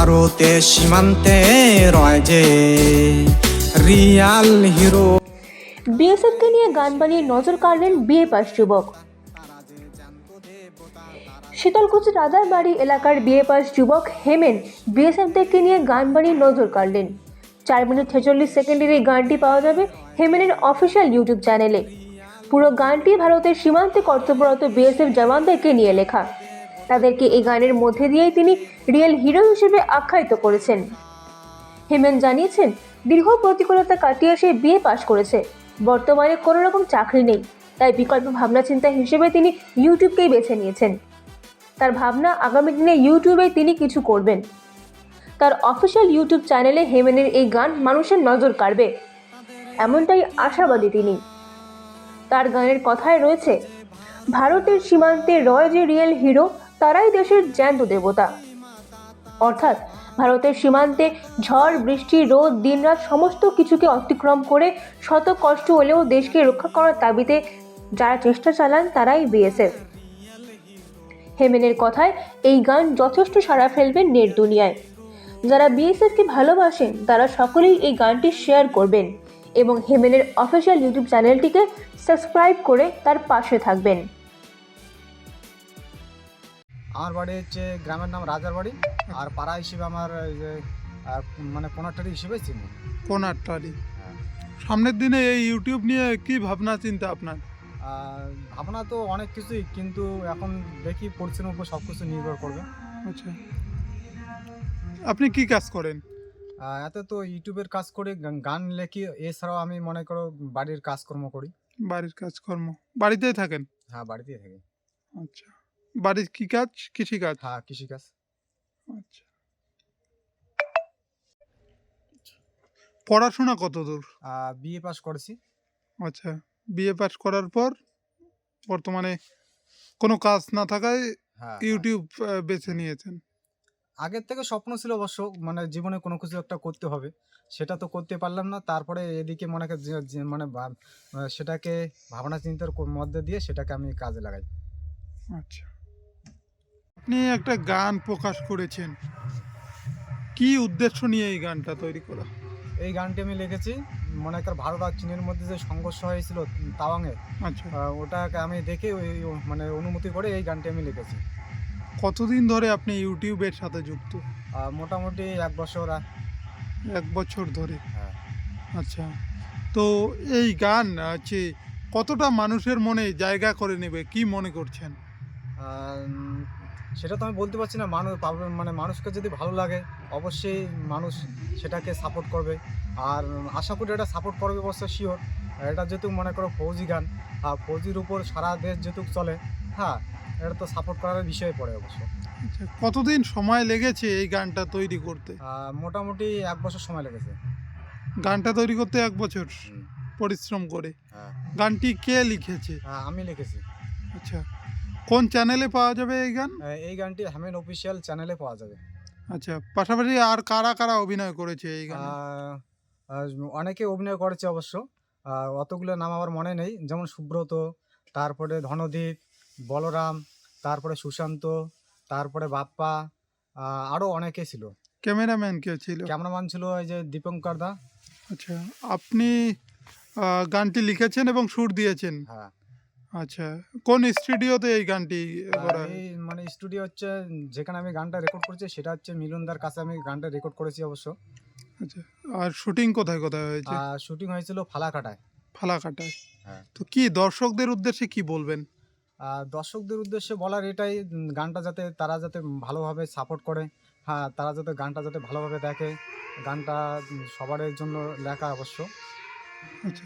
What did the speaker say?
ভারতের সীমান্তে রয় যে রিয়াল হিরো। বিএসএফকে নিয়ে গান বানিয়ে নজর কাড়লেন বিয়ে পাস যুবক। শীতলকুচি রাজারবাড়ি এলাকার বিয়ে পাস যুবক হেমেন বিএসএফদেরকে নিয়ে গান বানিয়ে নজর কাড়লেন। চার মিনিট ছেচল্লিশ সেকেন্ডের এই গানটি পাওয়া যাবে হেমেনের অফিসিয়াল ইউটিউব চ্যানেলে। পুরো গানটি ভারতের সীমান্তে কর্তব্যরত বিএসএফ জওয়ানদেরকে নিয়ে লেখা। তাদেরকে এই গানের মধ্যে দিয়েই তিনি রিয়েল হিরো হিসেবে আখ্যায়িত করেছেন। হেমেন জানিয়েছেন, দীর্ঘ প্রতিকূলতা কাটিয়ে সে বিয়ে পাশ করেছে। বর্তমানে কোনো রকম চাকরি নেই, তাই বিকল্প ভাবনা চিন্তা হিসেবে তিনি ইউটিউবকেই বেছে নিয়েছেন। তার ভাবনা আগামী দিনে ইউটিউবে তিনি কিছু করবেন। তার অফিসিয়াল ইউটিউব চ্যানেলে হেমেনের এই গান মানুষের নজর কাড়বে, এমনটাই আশাবাদী তিনি। তার গানের কথায় রয়েছে, ভারতের সীমান্তে রয় যে রিয়েল হিরো তারাই দেশের জ্যান্ত দেবতা। অর্থাৎ ভারতের সীমান্তে ঝড়, বৃষ্টি, রোদ, দিনরাত সমস্ত কিছুকে অতিক্রম করে শত কষ্ট হলেও দেশকে রক্ষা করার দাবিতে যারা চেষ্টা চালান, তারাই বিএসএফ। হেমেনের কথায় এই গান যথেষ্ট সাড়া ফেলবেন নেট দুনিয়ায়। যারা বিএসএফকে ভালোবাসেন, তারা সকলেই এই গানটি শেয়ার করবেন এবং হেমেনের অফিসিয়াল ইউটিউব চ্যানেলটিকে সাবস্ক্রাইব করে তার পাশে থাকবেন। আমার বাড়ি হচ্ছে গ্রামের নাম রাজার বাড়ি আর পাড়া হিসেবে আমার এই যে আহ, মানে কোনাটারি হিসেবে চিনি। কোনারটারি হ্যাঁ। সামনের দিনে এই ইউটিউব নিয়ে কি ভাবনা চিন্তা আপনার? আর ভাবনা তো অনেক কিছুই কিন্তু এখন দেখি পরিশ্রমের উপর সব কিছু নির্ভর করবে। আচ্ছা। আপনি কি কাজ করেন? আহ, এত তো ইউটিউবের কাজ করি গান- গান লেখি এছাড়াও আমি মনে করো বাড়ির কাজকর্ম করি। বাড়ির কাজকর্ম। বাড়িতেই থাকেন? হ্যাঁ বাড়িতেই থাকি। আচ্ছা। বাড়ির কি কাজ? কৃষি কাজ? হ্যাঁ কৃষিকাজ আচ্ছা। পড়াশোনা কত দূর আহ, বিএ পাস করেছি। আচ্ছা বিএ পাস করার পর বর্তমানে কোনো কাজ না থাকায় হ্যাঁ ইউটিউব বেছে নিয়েছেন। আগের থেকে স্বপ্ন ছিল অবশ্য মানে জীবনে কোনো কিছু একটা করতে হবে। সেটা তো করতে পারলাম না। তারপরে এদিকে মনে মানে সেটাকে ভাবনা চিন্তার মধ্যে দিয়ে সেটাকে আমি কাজে লাগাই। আচ্ছা। আপনি একটা গান প্রকাশ করেছেন। কি উদ্দেশ্য নিয়ে এই গানটা তৈরি করা? এই গানটি আমি লিখেছি। মনে কর ভারত আর চীনের মধ্যে যে সংঘর্ষ হয়েছিল তাওয়াংয়ে আচ্ছা। ওটাকে আমি দেখে ওই মানে অনুমতি করে এই গানটি আমি লিখেছি। কতদিন ধরে আপনি ইউটিউবের সাথে যুক্ত? মোটামুটি এক বছর এক বছর ধরে। হ্যাঁ। আচ্ছা। তো এই গান আছে কতটা মানুষের মনে জায়গা করে নেবে কি মনে করছেন? সেটা তো আমি বলতে পারছি না। মানুষ মানে মানুষকে যদি ভালো লাগে অবশ্যই মানুষ সেটাকে সাপোর্ট করবে। আর আশা করি এটা সাপোর্ট করবে অবশ্য শিওর এটা যেহেতু মনে করো ফৌজি গান আর ফৌজির উপর সারা দেশ যেহেতু চলে হ্যাঁ এটা তো সাপোর্ট করার বিষয়ে পড়ে অবশ্য। আচ্ছা কতদিন সময় লেগেছে এই গানটা তৈরি করতে? মোটামুটি এক বছর সময় লেগেছে। গানটা তৈরি করতে এক বছর পরিশ্রম করে। হ্যাঁ। গানটি কে লিখেছে? হ্যাঁ, আমি লিখেছি। আচ্ছা কোন চ্যানেলে পাওয়া যাবে এই গান? এই গানটি হ্যামেন অফিসিয়াল চ্যানেলে পাওয়া যাবে। আচ্ছা পাশাপাশি আর কারা কারা অভিনয় করেছে এই গানে? অনেকে অভিনয় করেছে অবশ্য। অতগুলো নাম আমার মনে নেই। যেমন সুব্রত তারপরে ধনদীপ বলরাম তারপরে সুশান্ত তারপরে বাপ্পা আরও অনেকে ছিল। ক্যামেরাম্যান কে ছিল? ক্যামেরাম্যান ছিল এই যে দীপঙ্কর দা। আচ্ছা আপনি গানটি লিখেছেন এবং সুর দিয়েছেন। হ্যাঁ। আচ্ছা কোন স্টুডিওতে এই গানটি আর করা এই মানে স্টুডিও হচ্ছে যেখানে আমি গানটা রেকর্ড করেছি সেটা হচ্ছে মিলনদার কাছে আমি গানটা রেকর্ড করেছি অবশ্য। আচ্ছা আর শুটিং কোথায় কোথায় হয়েছে? আর শুটিং হয়েছিল ফালাকাটায়। ফালাকাটায়। হ্যাঁ। তো কি দর্শকদের উদ্দেশ্যে কি বলবেন? আর দর্শকদের উদ্দেশ্যে বলার এটাই উম, গানটা যাতে তারা যাতে ভালোভাবে সাপোর্ট করে হ্যাঁ তারা যাতে গানটা যাতে ভালোভাবে দেখে গানটা উম, সবার জন্য লেখা অবশ্য। আচ্ছা।